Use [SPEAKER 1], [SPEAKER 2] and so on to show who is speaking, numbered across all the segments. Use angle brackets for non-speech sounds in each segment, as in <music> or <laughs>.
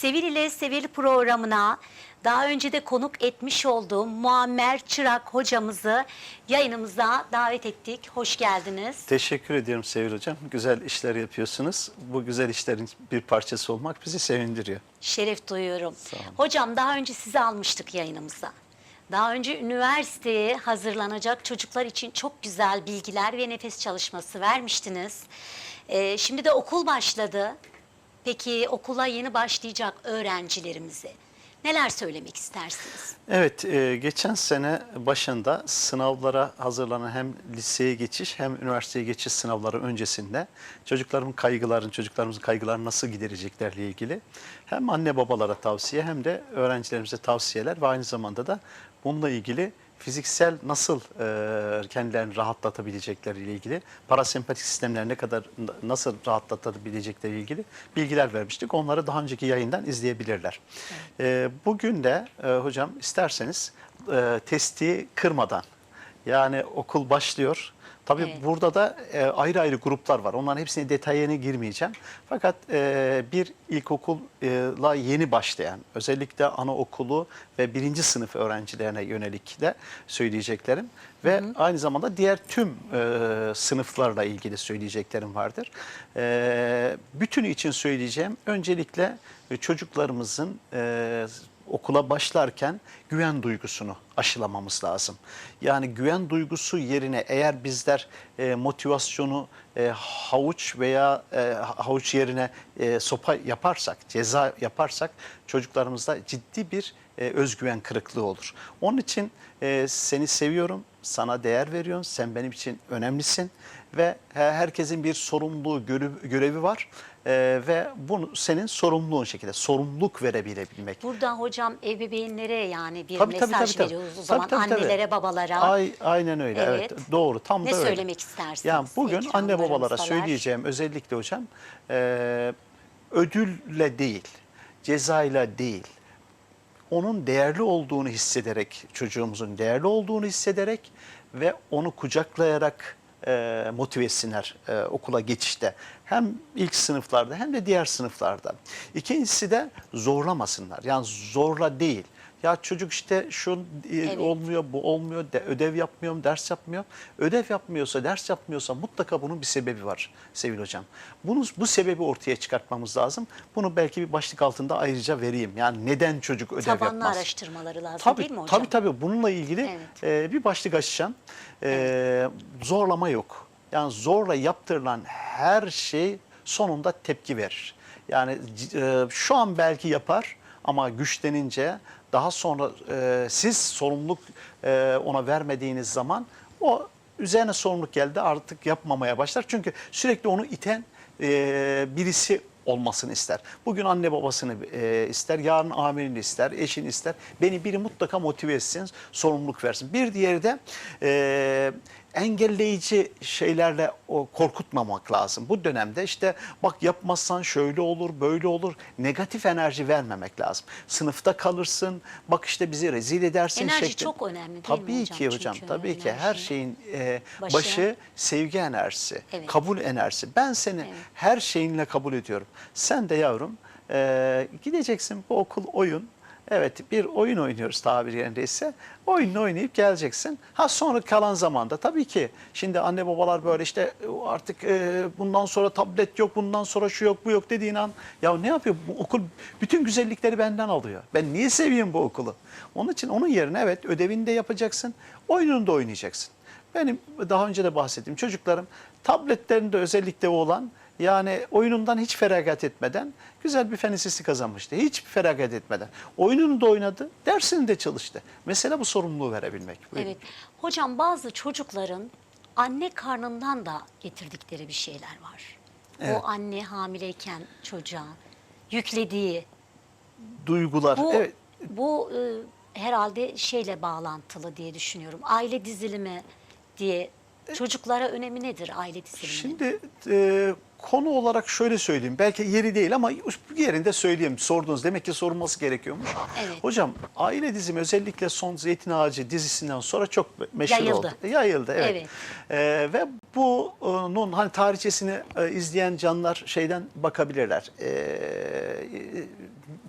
[SPEAKER 1] Sevil ile Sevil programına daha önce de konuk etmiş olduğum Muammer Çırak hocamızı yayınımıza davet ettik. Hoş geldiniz.
[SPEAKER 2] Teşekkür ediyorum Sevil Hocam. Güzel işler yapıyorsunuz. Bu güzel işlerin bir parçası olmak bizi sevindiriyor.
[SPEAKER 1] Şeref duyuyorum. Hocam daha önce sizi almıştık yayınımıza. Daha önce üniversiteye hazırlanacak çocuklar için çok güzel bilgiler ve nefes çalışması vermiştiniz. Ee, şimdi de okul başladı. Peki okula yeni başlayacak öğrencilerimize neler söylemek istersiniz?
[SPEAKER 2] Evet, e, geçen sene başında sınavlara hazırlanan hem liseye geçiş hem üniversiteye geçiş sınavları öncesinde çocuklarımın kaygılarını, çocuklarımızın kaygılarını nasıl gidereceklerle ilgili hem anne babalara tavsiye hem de öğrencilerimize tavsiyeler ve aynı zamanda da bununla ilgili fiziksel nasıl e, kendilerini rahatlatabilecekleriyle ilgili, parasempatik sistemler ne kadar nasıl rahatlatabilecekleriyle ilgili bilgiler vermiştik. Onları daha önceki yayından izleyebilirler. E, bugün de e, hocam isterseniz e, testi kırmadan yani okul başlıyor. Tabii
[SPEAKER 1] Evet.
[SPEAKER 2] burada da e, ayrı ayrı gruplar var. Onların hepsine detayına girmeyeceğim. Fakat e, bir ilkokulla yeni başlayan, özellikle anaokulu ve birinci sınıf öğrencilerine yönelik de söyleyeceklerim. Ve aynı zamanda diğer tüm e, sınıflarla ilgili söyleyeceklerim vardır. E, bütünü için söyleyeceğim öncelikle çocuklarımızın e, okula başlarken güven duygusunu aşılamamız lazım. Yani güven duygusu yerine eğer bizler e, motivasyonu e, havuç veya e, havuç yerine e, sopa yaparsak, ceza yaparsak çocuklarımızda ciddi bir e, özgüven kırıklığı olur. Onun için e, seni seviyorum, sana değer veriyorum, sen benim için önemlisin ve he- herkesin bir sorumluluğu, görev- görevi var. E, ve bunu senin sorumluluğun şekilde sorumluluk verebilebilmek.
[SPEAKER 1] Burada hocam ebeveynlere yani bir
[SPEAKER 2] Tabii, tabii,
[SPEAKER 1] mesaj
[SPEAKER 2] tabii, tabii.
[SPEAKER 1] veriyoruz o
[SPEAKER 2] Tabii,
[SPEAKER 1] zaman
[SPEAKER 2] tabii, tabii.
[SPEAKER 1] annelere, babalara.
[SPEAKER 2] Ay, aynen öyle. Evet.
[SPEAKER 1] Evet.
[SPEAKER 2] Doğru. Tam
[SPEAKER 1] Ne
[SPEAKER 2] da öyle.
[SPEAKER 1] söylemek istersiniz
[SPEAKER 2] Yani bugün anne babalara söyleyeceğim özellikle hocam e, ödülle değil, cezayla değil. Onun değerli olduğunu hissederek, çocuğumuzun değerli olduğunu hissederek ve onu kucaklayarak e, motive etsinler e, okula geçişte. Hem ilk sınıflarda hem de diğer sınıflarda. İkincisi de zorlamasınlar. Yani zorla değil. Ya çocuk işte şu e,
[SPEAKER 1] Evet.
[SPEAKER 2] olmuyor, bu olmuyor, de, ödev yapmıyorum, ders yapmıyor. Ödev yapmıyorsa, ders yapmıyorsa mutlaka bunun bir sebebi var sevgili hocam. Bunu, bu sebebi ortaya çıkartmamız lazım. Bunu belki bir başlık altında ayrıca vereyim. Yani neden çocuk ödev
[SPEAKER 1] Tabanlı
[SPEAKER 2] yapmaz?
[SPEAKER 1] araştırmaları lazım
[SPEAKER 2] Tabii,
[SPEAKER 1] değil mi hocam?
[SPEAKER 2] tabii tabii bununla ilgili
[SPEAKER 1] Evet.
[SPEAKER 2] e, bir başlık açacağım. E, Zorlama yok. Yani zorla yaptırılan her şey sonunda tepki verir. Yani e, şu an belki yapar ama güçlenince daha sonra e, siz sorumluluk e, ona vermediğiniz zaman o üzerine sorumluluk geldi artık yapmamaya başlar. Çünkü sürekli onu iten e, birisi olmasını ister. Bugün anne babasını e, ister, yarın amirini ister, eşini ister. Beni biri mutlaka motive etsin, sorumluluk versin. Bir diğeri de e, engelleyici şeylerle o korkutmamak lazım. Bu dönemde işte bak yapmazsan şöyle olur, böyle olur. Negatif enerji vermemek lazım. Sınıfta kalırsın, bak işte bizi rezil edersin.
[SPEAKER 1] Enerji
[SPEAKER 2] şekli-
[SPEAKER 1] çok önemli değil mi
[SPEAKER 2] Tabii
[SPEAKER 1] hocam?
[SPEAKER 2] ki hocam,
[SPEAKER 1] Çünkü
[SPEAKER 2] tabii ki her
[SPEAKER 1] enerji.
[SPEAKER 2] şeyin e,
[SPEAKER 1] Başı-
[SPEAKER 2] başı, sevgi enerjisi,
[SPEAKER 1] Evet.
[SPEAKER 2] kabul enerjisi. Ben seni
[SPEAKER 1] Evet.
[SPEAKER 2] her şeyinle kabul ediyorum. Sen de yavrum e, gideceksin bu okul oyun. Evet bir oyun oynuyoruz tabiri yerindeyse. Oyununu oynayıp geleceksin. Ha sonra kalan zamanda tabii ki şimdi anne babalar böyle işte artık e, bundan sonra tablet yok, bundan sonra şu yok, bu yok dediğin an ya ne yapıyor? Bu okul bütün güzellikleri benden alıyor. Ben niye seveyim bu okulu? Onun için onun yerine evet ödevini de yapacaksın, oyununu da oynayacaksın. Benim daha önce de bahsettiğim çocuklarım tabletlerinde özellikle olan yani oyunundan hiç feragat etmeden güzel bir fen lisesi kazanmıştı. Hiç feragat etmeden. Oyununu da oynadı, dersini de çalıştı. Mesela bu sorumluluğu verebilmek. Buyurun.
[SPEAKER 1] Evet. Hocam bazı çocukların anne karnından da getirdikleri bir şeyler var.
[SPEAKER 2] Evet.
[SPEAKER 1] O anne hamileyken çocuğa yüklediği
[SPEAKER 2] Duygular.
[SPEAKER 1] bu
[SPEAKER 2] evet.
[SPEAKER 1] bu e, herhalde şeyle bağlantılı diye düşünüyorum. Aile dizilimi diye çocuklara önemi nedir aile dizilimi?
[SPEAKER 2] Şimdi e, konu olarak şöyle söyleyeyim. Belki yeri değil ama yerinde söyleyeyim. Sordunuz. Demek ki sorulması gerekiyormuş.
[SPEAKER 1] Evet.
[SPEAKER 2] Hocam aile dizimi özellikle son Zeytin Ağacı dizisinden sonra çok meşhur
[SPEAKER 1] Yayıldı.
[SPEAKER 2] oldu. Yayıldı evet.
[SPEAKER 1] Evet.
[SPEAKER 2] E, ve bunun hani tarihçesini e, izleyen canlar şeyden bakabilirler. E,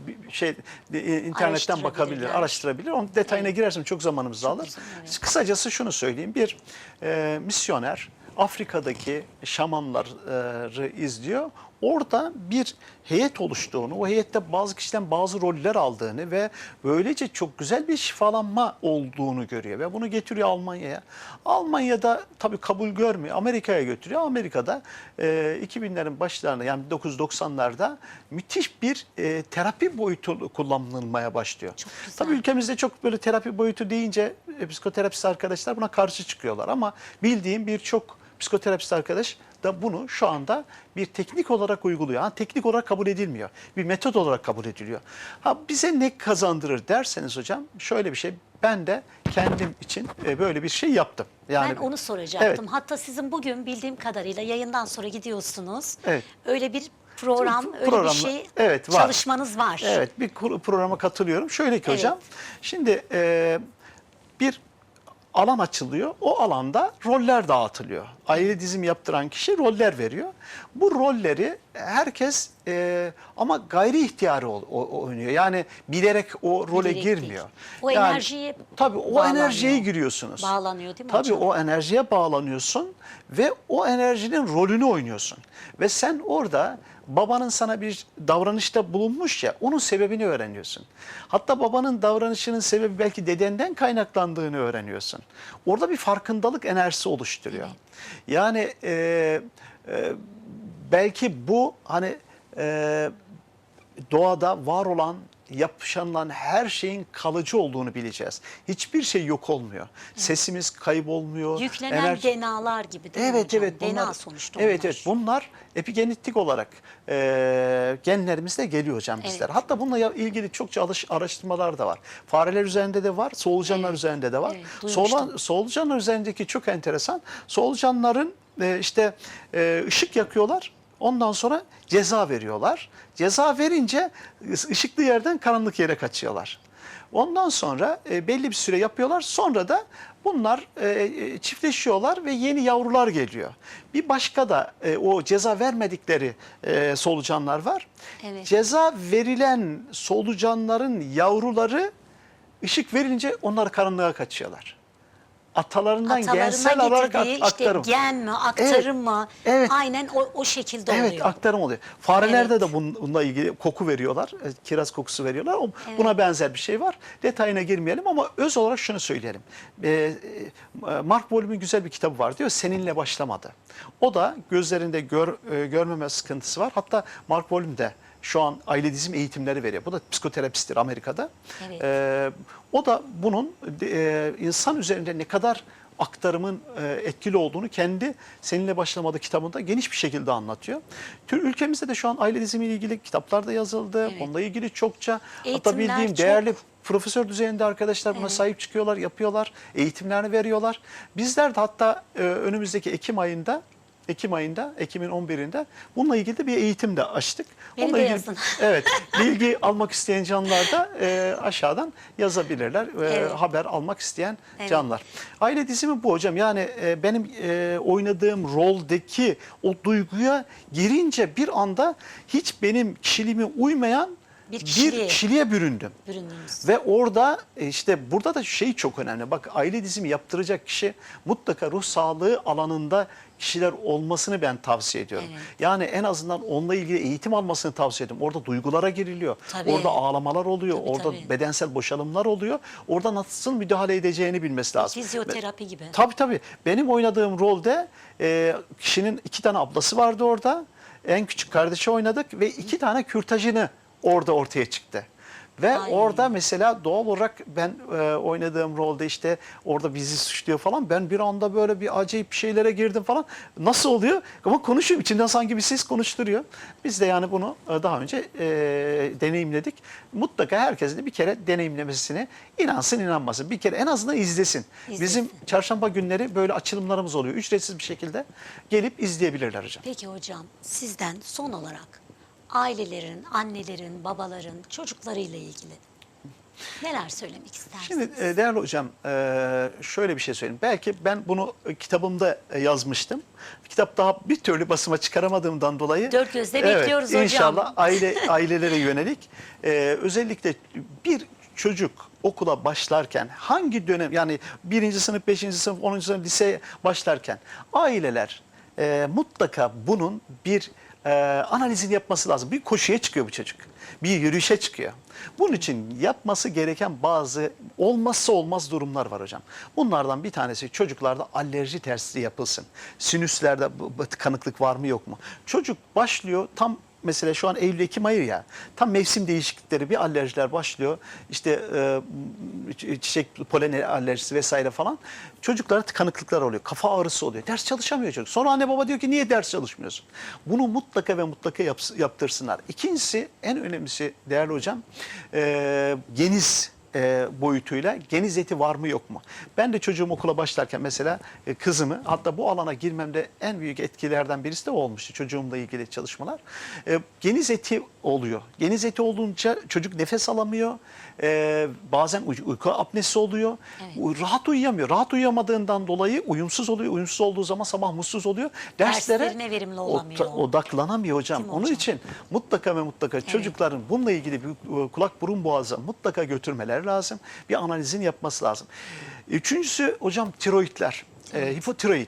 [SPEAKER 2] bir şey e, internetten bakabilir, araştırabilir. Onun detayına
[SPEAKER 1] Evet.
[SPEAKER 2] girersem çok zamanımızı alır.
[SPEAKER 1] uzun, evet.
[SPEAKER 2] Kısacası şunu söyleyeyim. Bir e, misyoner Afrika'daki şamanları izliyor. Orada bir heyet oluştuğunu, o heyette bazı kişiden bazı roller aldığını ve böylece çok güzel bir şifalanma olduğunu görüyor ve bunu getiriyor Almanya'ya. Almanya'da tabii kabul görmüyor. Amerika'ya götürüyor. Amerika'da e, 2000'lerin başlarında yani 1990'larda müthiş bir e, terapi boyutu kullanılmaya başlıyor. Tabii ülkemizde çok böyle terapi boyutu deyince e, psikoterapist arkadaşlar buna karşı çıkıyorlar ama bildiğim birçok psikoterapist arkadaş da bunu şu anda bir teknik olarak uyguluyor. Ha, teknik olarak kabul edilmiyor. Bir metot olarak kabul ediliyor. Ha, bize ne kazandırır derseniz hocam şöyle bir şey. Ben de kendim için e, böyle bir şey yaptım. Yani
[SPEAKER 1] ben onu soracaktım.
[SPEAKER 2] Evet.
[SPEAKER 1] Hatta sizin bugün bildiğim kadarıyla yayından sonra gidiyorsunuz.
[SPEAKER 2] Evet.
[SPEAKER 1] Öyle bir program, öyle bir şey
[SPEAKER 2] evet, var.
[SPEAKER 1] çalışmanız var.
[SPEAKER 2] Evet bir programa katılıyorum. Şöyle ki
[SPEAKER 1] Evet.
[SPEAKER 2] hocam şimdi e, bir alan açılıyor. O alanda roller dağıtılıyor. Aile dizimi yaptıran kişi roller veriyor. Bu rolleri herkes e, ama gayri ihtiyari ol- o- o- oynuyor. Yani bilerek o role
[SPEAKER 1] Bilerek değil.
[SPEAKER 2] girmiyor.
[SPEAKER 1] O
[SPEAKER 2] Yani-
[SPEAKER 1] enerjiye
[SPEAKER 2] Tabii o
[SPEAKER 1] bağlanıyor.
[SPEAKER 2] enerjiye giriyorsunuz.
[SPEAKER 1] Bağlanıyor değil mi
[SPEAKER 2] Tabii
[SPEAKER 1] hocam?
[SPEAKER 2] o enerjiye bağlanıyorsun ve o enerjinin rolünü oynuyorsun. Ve sen orada babanın sana bir davranışta bulunmuş ya onun sebebini öğreniyorsun. Hatta babanın davranışının sebebi belki dedenden kaynaklandığını öğreniyorsun. Orada bir farkındalık enerjisi oluşturuyor. Yani e, e, belki bu hani e, doğada var olan yapışanılan her şeyin kalıcı olduğunu bileceğiz. Hiçbir şey yok olmuyor. Sesimiz kaybolmuyor.
[SPEAKER 1] Yüklenen
[SPEAKER 2] enerji-
[SPEAKER 1] DNA gibi değil mi
[SPEAKER 2] Evet
[SPEAKER 1] hocam?
[SPEAKER 2] evet
[SPEAKER 1] DNA
[SPEAKER 2] bunlar.
[SPEAKER 1] sonuçta
[SPEAKER 2] Evet
[SPEAKER 1] onlar.
[SPEAKER 2] evet bunlar epigenetik olarak e, genlerimizde geliyor hocam bizler.
[SPEAKER 1] Evet.
[SPEAKER 2] Hatta bununla ilgili çokça alış, araştırmalar da var. Fareler üzerinde de var, solucanlar
[SPEAKER 1] Evet,
[SPEAKER 2] üzerinde de var.
[SPEAKER 1] evet.
[SPEAKER 2] Soğulan- solucanlar üzerindeki çok enteresan. Solucanların e, işte e, ışık yakıyorlar. Ondan sonra ceza veriyorlar. Ceza verince ışıklı yerden karanlık yere kaçıyorlar. Ondan sonra e, belli bir süre yapıyorlar. Sonra da bunlar e, e, çiftleşiyorlar ve yeni yavrular geliyor. Bir başka da e, o ceza vermedikleri e, solucanlar var.
[SPEAKER 1] Evet.
[SPEAKER 2] Ceza verilen solucanların yavruları ışık verince onlar karanlığa kaçıyorlar. Atalarından gensel
[SPEAKER 1] Atalarına
[SPEAKER 2] olarak
[SPEAKER 1] getirdiği işte
[SPEAKER 2] aktarım.
[SPEAKER 1] gen mi, aktarım mı?
[SPEAKER 2] Evet.
[SPEAKER 1] Aynen o, o şekilde
[SPEAKER 2] Evet
[SPEAKER 1] oluyor.
[SPEAKER 2] aktarım oluyor. Farelerde
[SPEAKER 1] Evet.
[SPEAKER 2] de bun- bununla ilgili koku veriyorlar. e, Kiraz kokusu veriyorlar. O- Buna benzer bir şey var. Detayına girmeyelim ama öz olarak şunu söyleyelim. Ee, e, Mark Bohlum'un güzel bir kitabı var diyor. Seninle başlamadı. O da gözlerinde gör, e, görmeme sıkıntısı var. Hatta Mark Bohlum de şu an aile dizim eğitimleri veriyor. Bu da psikoterapisttir Amerika'da.
[SPEAKER 1] Evet.
[SPEAKER 2] Ee, o da bunun e, insan üzerinde ne kadar aktarımın e, etkili olduğunu kendi Seninle Başlamadı kitabında geniş bir şekilde anlatıyor. Tür ülkemizde de şu an aile dizimi ile ilgili kitaplar da yazıldı.
[SPEAKER 1] Evet.
[SPEAKER 2] Onunla ilgili çokça hatta
[SPEAKER 1] Eğitimler
[SPEAKER 2] bildiğim
[SPEAKER 1] çok-
[SPEAKER 2] değerli profesör düzeyinde arkadaşlar buna
[SPEAKER 1] Evet.
[SPEAKER 2] sahip çıkıyorlar, yapıyorlar, eğitimlerini veriyorlar. Bizler de hatta e, önümüzdeki Ekim ayında Ekim ayında, Ekim'in 11'inde bununla ilgili de bir eğitim de açtık.
[SPEAKER 1] Beni de
[SPEAKER 2] ilgili-
[SPEAKER 1] yazın. <laughs>
[SPEAKER 2] Evet, bilgi almak isteyen canlar da e, aşağıdan yazabilirler. E,
[SPEAKER 1] Evet.
[SPEAKER 2] Haber almak isteyen
[SPEAKER 1] Evet.
[SPEAKER 2] canlar. Aile dizimi bu hocam. Yani e, benim e, oynadığım roldeki o duyguya girince bir anda hiç benim kişiliğime uymayan
[SPEAKER 1] Bir
[SPEAKER 2] bir
[SPEAKER 1] kişiliğe.
[SPEAKER 2] kişiliğe büründüm.
[SPEAKER 1] Ürünümüz.
[SPEAKER 2] Ve orada e, işte burada da şey çok önemli. Bak aile dizimi yaptıracak kişi mutlaka ruh sağlığı alanında kişiler olmasını ben tavsiye ediyorum.
[SPEAKER 1] Evet.
[SPEAKER 2] Yani en azından onunla ilgili eğitim almasını tavsiye ediyorum. Orada duygulara giriliyor.
[SPEAKER 1] Tabii.
[SPEAKER 2] Orada ağlamalar oluyor.
[SPEAKER 1] Tabii,
[SPEAKER 2] orada
[SPEAKER 1] tabii.
[SPEAKER 2] bedensel boşalımlar oluyor. Orada nasıl müdahale edeceğini bilmesi lazım.
[SPEAKER 1] Fizyoterapi gibi.
[SPEAKER 2] Tabii tabii. Benim oynadığım rolde e, kişinin iki tane ablası vardı orada. En küçük kardeşi oynadık ve iki tane kürtajını orada ortaya çıktı. Ve
[SPEAKER 1] Ay.
[SPEAKER 2] orada mesela doğal olarak ben e, oynadığım rolde işte orada bizi suçluyor falan. Ben bir anda böyle bir acayip bir şeylere girdim falan. Nasıl oluyor? Ama konuşuyorum. içinden sanki bir ses konuşturuyor. Biz de yani bunu e, daha önce e, deneyimledik. Mutlaka herkesin de bir kere deneyimlemesine inansın inanmasın. Bir kere en azından izlesin.
[SPEAKER 1] İzlesin.
[SPEAKER 2] Bizim çarşamba günleri böyle açılımlarımız oluyor. Ücretsiz bir şekilde gelip izleyebilirler hocam.
[SPEAKER 1] Peki hocam sizden son olarak ailelerin, annelerin, babaların çocuklarıyla ilgili Neler söylemek istersiniz?
[SPEAKER 2] Şimdi e, değerli hocam e, şöyle bir şey söyleyeyim. Belki ben bunu kitabımda e, yazmıştım. Kitap daha bir türlü basıma çıkaramadığımdan dolayı.
[SPEAKER 1] Dört gözle bekliyoruz hocam.
[SPEAKER 2] İnşallah aile <laughs> ailelere yönelik e, özellikle bir çocuk okula başlarken hangi dönem yani birinci sınıf, beşinci sınıf, onuncu sınıf liseye başlarken aileler e, mutlaka bunun bir e, analizini yapması lazım. Bir koşuya çıkıyor bu çocuk. Bir yürüyüşe çıkıyor. Bunun için yapması gereken bazı olmazsa olmaz durumlar var hocam. Bunlardan bir tanesi çocuklarda alerji testi yapılsın. Sinüslerde tıkanıklık var mı yok mu? Çocuk başlıyor tam mesela şu an Eylül, Ekim ayı ya tam mevsim değişiklikleri bir alerjiler başlıyor. İşte e, çiçek polen alerjisi vesaire falan. Çocuklara tıkanıklıklar oluyor. Kafa ağrısı oluyor. Ders çalışamıyor çocuk. Sonra anne baba diyor ki niye ders çalışmıyorsun? Bunu mutlaka ve mutlaka yaptırsınlar. İkincisi en önemlisi değerli hocam e, geniz e, boyutuyla geniz eti var mı yok mu? Ben de çocuğum okula başlarken mesela e, kızımı hatta bu alana girmemde en büyük etkilerden birisi de olmuştu çocuğumla ilgili çalışmalar. E, geniz eti oluyor. Geniz eti olunca çocuk nefes alamıyor. E, bazen uy- uyku apnesi oluyor. U- Rahat uyuyamıyor. Rahat uyuyamadığından dolayı uyumsuz oluyor. Uyumsuz olduğu zaman sabah mutsuz oluyor. Derslere
[SPEAKER 1] Derslerine verimli olamıyor.
[SPEAKER 2] odaklanamıyor hocam.
[SPEAKER 1] Mi
[SPEAKER 2] Onun
[SPEAKER 1] hocam?
[SPEAKER 2] için mutlaka ve mutlaka çocukların bununla ilgili bir e, kulak burun boğazı mutlaka götürmeleri lazım. Bir analizin yapması lazım. Üçüncüsü hocam tiroidler. E, hipotiroid.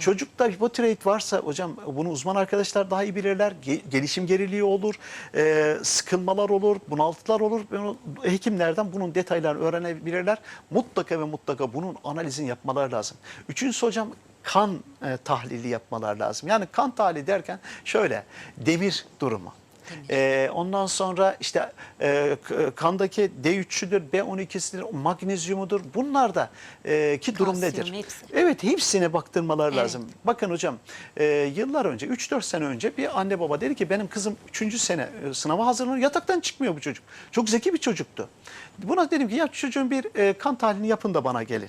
[SPEAKER 2] Çocukta hipotiroid varsa hocam bunu uzman arkadaşlar daha iyi bilirler. Ge- gelişim geriliği olur, e, sıkılmalar olur, bunaltılar olur. Bunu, hekimlerden bunun detaylarını öğrenebilirler. Mutlaka ve mutlaka bunun analizini yapmaları lazım. Üçüncüsü hocam kan e, tahlili yapmalar lazım. Yani kan tahlili derken şöyle demir durumu. E, ondan sonra işte e, kandaki D3'üdür, B12'sidir, magnezyumudur. Bunlar da e, ki durum
[SPEAKER 1] Kalsiyum,
[SPEAKER 2] nedir?
[SPEAKER 1] hepsi.
[SPEAKER 2] Evet hepsine baktırmalar
[SPEAKER 1] Evet.
[SPEAKER 2] lazım. Bakın hocam e, yıllar önce 3-4 sene önce bir anne baba dedi ki benim kızım 3. sene e, sınava hazırlanıyor yataktan çıkmıyor bu çocuk. Çok zeki bir çocuktu. Buna dedim ki ya çocuğun bir e, kan tahlilini yapın da bana gelin.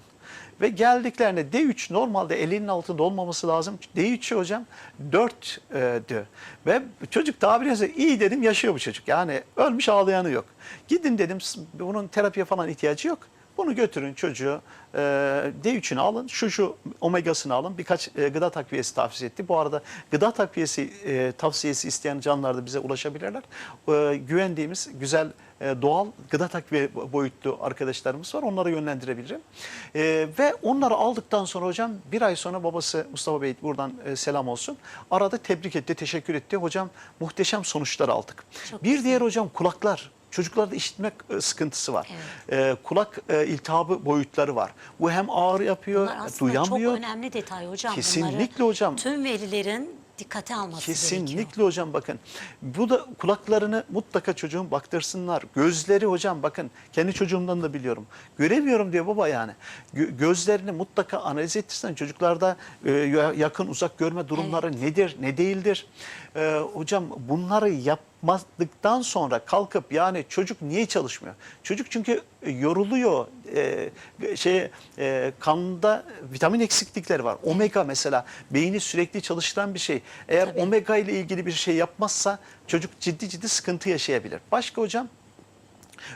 [SPEAKER 2] Ve geldiklerinde D3 normalde elinin altında olmaması lazım. D3'ü hocam 4'dü. Ve çocuk tabiri caizse iyi dedim yaşıyor bu çocuk. Yani ölmüş ağlayanı yok. Gidin dedim bunun terapiye falan ihtiyacı yok. Bunu götürün çocuğu e, D3'ünü alın, şu şu omegasını alın. Birkaç e, gıda takviyesi tavsiye etti. Bu arada gıda takviyesi e, tavsiyesi isteyen canlılar da bize ulaşabilirler. E, güvendiğimiz güzel e, doğal gıda takviye boyutlu arkadaşlarımız var. Onlara yönlendirebilirim. E, ve onları aldıktan sonra hocam bir ay sonra babası Mustafa Bey buradan e, selam olsun. Aradı, tebrik etti, teşekkür etti. Hocam muhteşem sonuçlar aldık.
[SPEAKER 1] Çok
[SPEAKER 2] bir diğer hocam kulaklar. Çocuklarda işitme e, sıkıntısı var. E, kulak e, iltihabı boyutları var. Bu hem ağrı yapıyor, duyamıyor.
[SPEAKER 1] çok önemli detay hocam.
[SPEAKER 2] Kesinlikle
[SPEAKER 1] Bunları
[SPEAKER 2] hocam.
[SPEAKER 1] Tüm velilerin dikkate alması gerekiyor.
[SPEAKER 2] Kesinlikle hocam bakın. Bu da kulaklarını mutlaka çocuğun baktırsınlar. Gözleri hocam bakın kendi çocuğumdan da biliyorum. Göremiyorum diyor baba yani. Gö- gözlerini mutlaka analiz ettirsen çocuklarda e, ya- yakın uzak görme durumları nedir ne değildir. E, hocam bunları yapmadıktan sonra kalkıp yani çocuk niye çalışmıyor? Çocuk çünkü yoruluyor. E, şey e, kanında vitamin eksiklikleri var. Omega mesela beyni sürekli çalıştıran bir şey. Eğer
[SPEAKER 1] Tabii.
[SPEAKER 2] omega ile ilgili bir şey yapmazsa çocuk ciddi ciddi sıkıntı yaşayabilir. Başka hocam?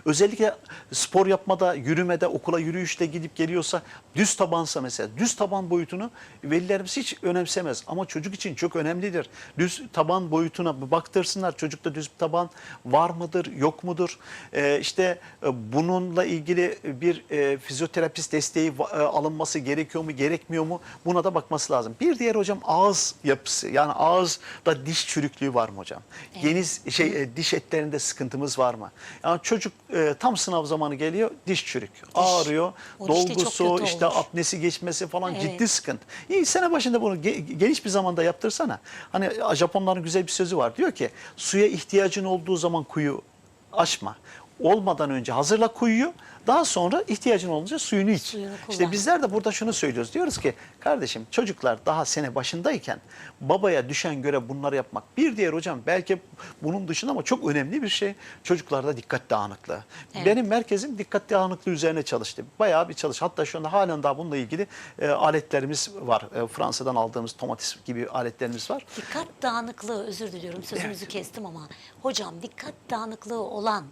[SPEAKER 2] Özellikle spor yapmada, yürümede, okula yürüyüşte gidip geliyorsa düz tabansa mesela düz taban boyutunu velilerimiz hiç önemsemez ama çocuk için çok önemlidir. Düz taban boyutuna baktırsınlar çocukta düz taban var mıdır, yok mudur? Ee, işte e, bununla ilgili bir e, fizyoterapist desteği e, alınması gerekiyor mu, gerekmiyor mu? Buna da bakması lazım. Bir diğer hocam ağız yapısı yani ağızda diş çürüklüğü var mı hocam? Geniz şey e, diş etlerinde sıkıntımız var mı? Yani çocuk e, tam sınav zamanı geliyor diş çürük, ağrıyor,
[SPEAKER 1] O diş de çok
[SPEAKER 2] dolgusu, işte
[SPEAKER 1] olur.
[SPEAKER 2] apnesi geçmesi falan
[SPEAKER 1] Evet.
[SPEAKER 2] ciddi sıkıntı. İyi sene başında bunu ge- geniş bir zamanda yaptırsana. Hani Japonların güzel bir sözü var. Diyor ki suya ihtiyacın olduğu zaman kuyu açma. Olmadan önce hazırla kuyuyu. Daha sonra ihtiyacın olunca suyunu iç.
[SPEAKER 1] Suyunu
[SPEAKER 2] işte bizler de burada şunu söylüyoruz. Diyoruz ki kardeşim çocuklar daha sene başındayken babaya düşen göre bunları yapmak. Bir diğer hocam belki bunun dışında ama çok önemli bir şey çocuklarda dikkat dağınıklığı.
[SPEAKER 1] Evet.
[SPEAKER 2] Benim merkezim dikkat dağınıklığı üzerine çalıştı. Bayağı bir çalış. Hatta şu anda halen daha bununla ilgili e, aletlerimiz var. E, Fransa'dan aldığımız tomatis gibi aletlerimiz var.
[SPEAKER 1] Dikkat dağınıklığı özür diliyorum sözünüzü kestim ama hocam dikkat dağınıklığı olan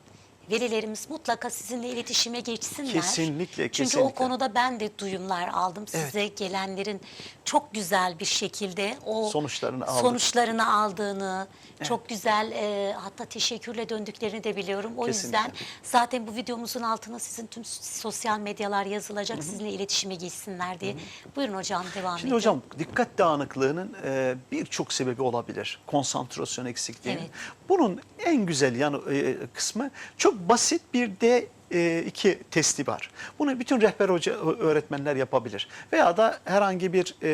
[SPEAKER 1] velilerimiz mutlaka sizinle iletişime geçsinler.
[SPEAKER 2] Kesinlikle,
[SPEAKER 1] Çünkü
[SPEAKER 2] kesinlikle.
[SPEAKER 1] o konuda ben de duyumlar aldım. Size gelenlerin çok güzel bir şekilde o
[SPEAKER 2] Sonuçlarını aldık.
[SPEAKER 1] sonuçlarını aldığını, çok güzel e, hatta teşekkürle döndüklerini de biliyorum. O
[SPEAKER 2] Kesinlikle.
[SPEAKER 1] yüzden zaten bu videomuzun altına sizin tüm sosyal medyalar yazılacak. Sizinle iletişime geçsinler diye. Buyurun hocam devam
[SPEAKER 2] Şimdi
[SPEAKER 1] edin.
[SPEAKER 2] hocam dikkat dağınıklığının e, birçok sebebi olabilir. Konsantrasyon eksikliğinin.
[SPEAKER 1] Evet.
[SPEAKER 2] Bunun en güzel yanı e, kısmı çok basit bir de e, iki testi var. Bunu bütün rehber hoca öğretmenler yapabilir. Veya da herhangi bir e,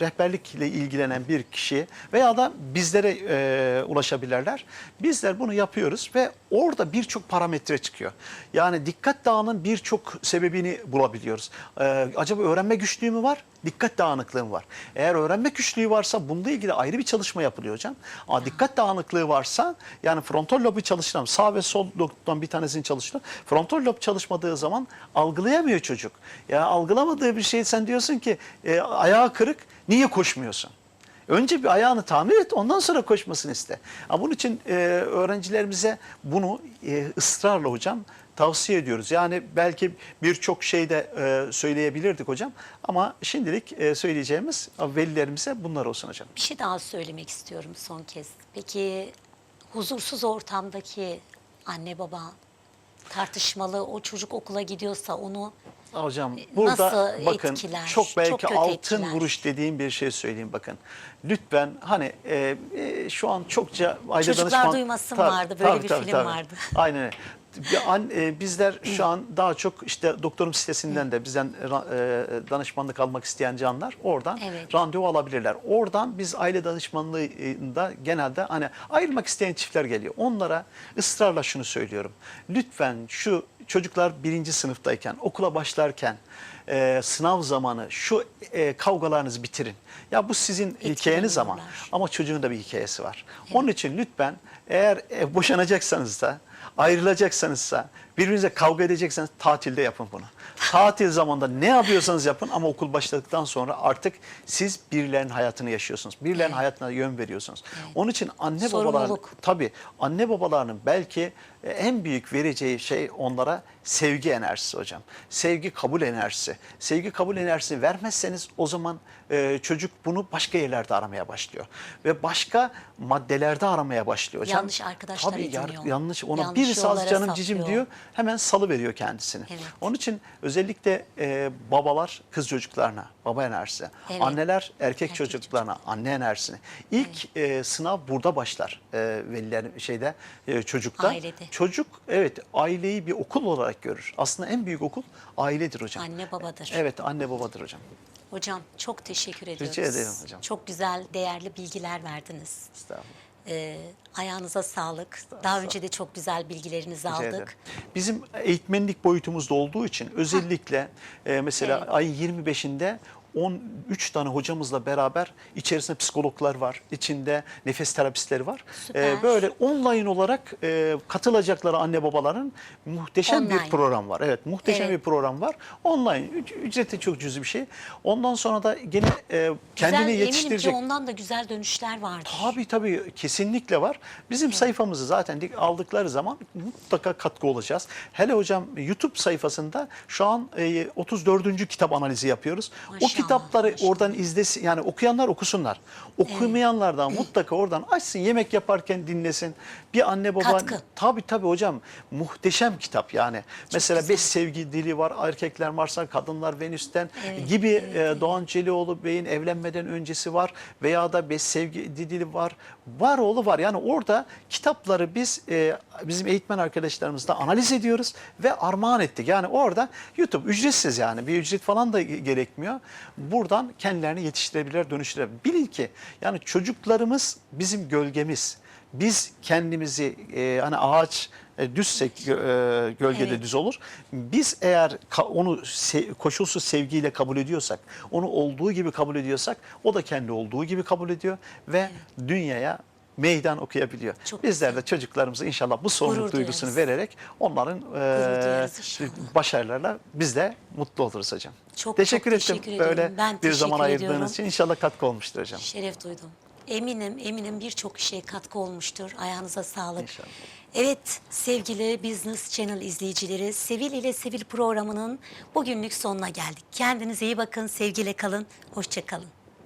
[SPEAKER 2] rehberlikle ilgilenen bir kişi veya da bizlere e, ulaşabilirler. Bizler bunu yapıyoruz ve orada birçok parametre çıkıyor. Yani dikkat dağının birçok sebebini bulabiliyoruz. E, acaba öğrenme güçlüğü mü var? Dikkat dağınıklığı var? Eğer öğrenme güçlüğü varsa bununla ilgili ayrı bir çalışma yapılıyor hocam. Ama dikkat dağınıklığı varsa yani frontal lobu çalıştıran sağ ve sol lobdan bir tanesini çalıştırıyor. Frontal lob çalışmadığı zaman algılayamıyor çocuk. Ya algılamadığı bir şey sen diyorsun ki e, ayağı kırık niye koşmuyorsun? Önce bir ayağını tamir et ondan sonra koşmasını iste. Ama bunun için e, öğrencilerimize bunu e, ısrarla hocam tavsiye ediyoruz. Yani belki birçok şey de e, söyleyebilirdik hocam ama şimdilik e, söyleyeceğimiz velilerimize bunlar olsun hocam.
[SPEAKER 1] Bir şey daha söylemek istiyorum son kez. Peki huzursuz ortamdaki anne baba tartışmalı o çocuk okula gidiyorsa onu
[SPEAKER 2] Hocam
[SPEAKER 1] E,
[SPEAKER 2] burada
[SPEAKER 1] nasıl
[SPEAKER 2] bakın
[SPEAKER 1] etkiler?
[SPEAKER 2] çok belki
[SPEAKER 1] Çok
[SPEAKER 2] altın
[SPEAKER 1] etkiler.
[SPEAKER 2] vuruş dediğim bir şey söyleyeyim bakın. Lütfen hani e, e, şu an çokça aile
[SPEAKER 1] Çocuklar
[SPEAKER 2] danışman...
[SPEAKER 1] duymasın
[SPEAKER 2] Tabii,
[SPEAKER 1] vardı, böyle
[SPEAKER 2] tabii,
[SPEAKER 1] bir
[SPEAKER 2] tabii,
[SPEAKER 1] film
[SPEAKER 2] tabii.
[SPEAKER 1] vardı.
[SPEAKER 2] Aynen e, bizler şu an daha çok işte doktorum sitesinden de bizden e, danışmanlık almak isteyen canlar oradan
[SPEAKER 1] Evet.
[SPEAKER 2] randevu alabilirler. Oradan biz aile danışmanlığında genelde hani ayrılmak isteyen çiftler geliyor. Onlara ısrarla şunu söylüyorum. Lütfen şu çocuklar birinci sınıftayken, okula başlarken, e, sınav zamanı şu e, kavgalarınızı bitirin. Ya bu sizin hikayeniz ama
[SPEAKER 1] Etkileniyorlar.
[SPEAKER 2] ama çocuğun da bir hikayesi var. Onun için lütfen eğer e, boşanacaksanız da ayrılacaksanızsa birbirinize kavga edecekseniz tatilde yapın bunu. Tatil zamanında ne yapıyorsanız yapın ama okul başladıktan sonra artık siz birilerinin hayatını yaşıyorsunuz. Birilerinin
[SPEAKER 1] Evet.
[SPEAKER 2] hayatına yön veriyorsunuz. Onun için anne babaların tabii anne babalarının belki e, en büyük vereceği şey onlara sevgi enerjisi hocam. Sevgi kabul enerjisi. Sevgi kabul enerjisi vermezseniz o zaman e, çocuk bunu başka yerlerde aramaya başlıyor. Ve başka maddelerde aramaya başlıyor hocam.
[SPEAKER 1] Yanlış arkadaşlar
[SPEAKER 2] Tabii
[SPEAKER 1] ediniyor.
[SPEAKER 2] yanlış. Ona
[SPEAKER 1] Yanlış
[SPEAKER 2] birisi az canım cicim
[SPEAKER 1] saplıyor.
[SPEAKER 2] diyor hemen salı veriyor kendisini.
[SPEAKER 1] Evet.
[SPEAKER 2] Onun için özellikle e, babalar kız çocuklarına baba enerjisi,
[SPEAKER 1] Evet.
[SPEAKER 2] anneler erkek,
[SPEAKER 1] Erkek
[SPEAKER 2] çocuklarına anne enerjisini. İlk e, sınav burada başlar e, veliler şeyde e, çocukta.
[SPEAKER 1] Ailede.
[SPEAKER 2] Çocuk evet aileyi bir okul olarak görür. Aslında en büyük okul ailedir hocam.
[SPEAKER 1] anne babadır.
[SPEAKER 2] Evet anne babadır hocam.
[SPEAKER 1] Hocam çok teşekkür ediyoruz.
[SPEAKER 2] ederim hocam.
[SPEAKER 1] Çok güzel, değerli bilgiler verdiniz.
[SPEAKER 2] Estağfurullah.
[SPEAKER 1] Ee, ayağınıza sağlık. Daha önce de çok güzel bilgilerinizi
[SPEAKER 2] Rica ederim.
[SPEAKER 1] aldık.
[SPEAKER 2] Bizim eğitmenlik boyutumuzda olduğu için özellikle e, mesela
[SPEAKER 1] Evet.
[SPEAKER 2] ayın 25'inde 13 tane hocamızla beraber içerisinde psikologlar var, içinde nefes terapistleri var.
[SPEAKER 1] Süper.
[SPEAKER 2] E, böyle online olarak e, katılacakları anne babaların muhteşem
[SPEAKER 1] Online.
[SPEAKER 2] bir program var. Evet, muhteşem
[SPEAKER 1] Evet.
[SPEAKER 2] bir program var. Online, üc- ücreti çok cüzi bir şey. Ondan sonra da gene e, kendini
[SPEAKER 1] güzel,
[SPEAKER 2] yetiştirecek.
[SPEAKER 1] Eminim ki ondan da güzel dönüşler vardır.
[SPEAKER 2] Tabii tabii kesinlikle var. Bizim sayfamızı zaten aldıkları zaman mutlaka katkı olacağız. Hele hocam YouTube sayfasında şu an e, 34. kitap analizi yapıyoruz. o
[SPEAKER 1] Maşallah,
[SPEAKER 2] kitapları oradan izlesin yani okuyanlar okusunlar. Okumayanlardan mutlaka oradan açsın yemek yaparken dinlesin. Bir anne baba
[SPEAKER 1] Katkı.
[SPEAKER 2] tabii tabii hocam muhteşem kitap yani. Mesela
[SPEAKER 1] güzel.
[SPEAKER 2] beş sevgi dili var. Erkekler Mars'tan, kadınlar Venüs'ten
[SPEAKER 1] Evet,
[SPEAKER 2] gibi e. Doğan Celioğlu Bey'in evlenmeden öncesi var veya da beş sevgi dili var. Var oğlu var. Yani orada kitapları biz e, bizim eğitmen arkadaşlarımızla analiz ediyoruz ve armağan ettik. Yani orada YouTube ücretsiz yani bir ücret falan da gerekmiyor. Buradan kendilerini yetiştirebilirler, dönüştürebilirler. Bilin ki yani çocuklarımız bizim gölgemiz. Biz kendimizi e, hani ağaç e, düzsek e, gölgede
[SPEAKER 1] Evet.
[SPEAKER 2] düz olur. Biz eğer onu se- koşulsuz sevgiyle kabul ediyorsak, onu olduğu gibi kabul ediyorsak, o da kendi olduğu gibi kabul ediyor ve dünyaya meydan okuyabiliyor.
[SPEAKER 1] Çok
[SPEAKER 2] Bizler
[SPEAKER 1] güzel.
[SPEAKER 2] de çocuklarımıza inşallah bu sorumluluk
[SPEAKER 1] Gurur
[SPEAKER 2] duygusunu
[SPEAKER 1] duyarız.
[SPEAKER 2] vererek onların e, başarılarla biz de mutlu oluruz hocam.
[SPEAKER 1] Çok,
[SPEAKER 2] teşekkür
[SPEAKER 1] çok
[SPEAKER 2] ettim
[SPEAKER 1] teşekkür ediyorum.
[SPEAKER 2] böyle
[SPEAKER 1] Ben
[SPEAKER 2] bir zaman ayırdığınız
[SPEAKER 1] ediyorum.
[SPEAKER 2] için inşallah katkı olmuştur hocam.
[SPEAKER 1] Şeref duydum. Eminim, eminim birçok şeye katkı olmuştur. Ayağınıza sağlık.
[SPEAKER 2] İnşallah.
[SPEAKER 1] Evet sevgili Business Channel izleyicileri, Sevil ile Sevil programının bugünlük sonuna geldik. Kendinize iyi bakın, sevgiyle kalın, hoşça kalın.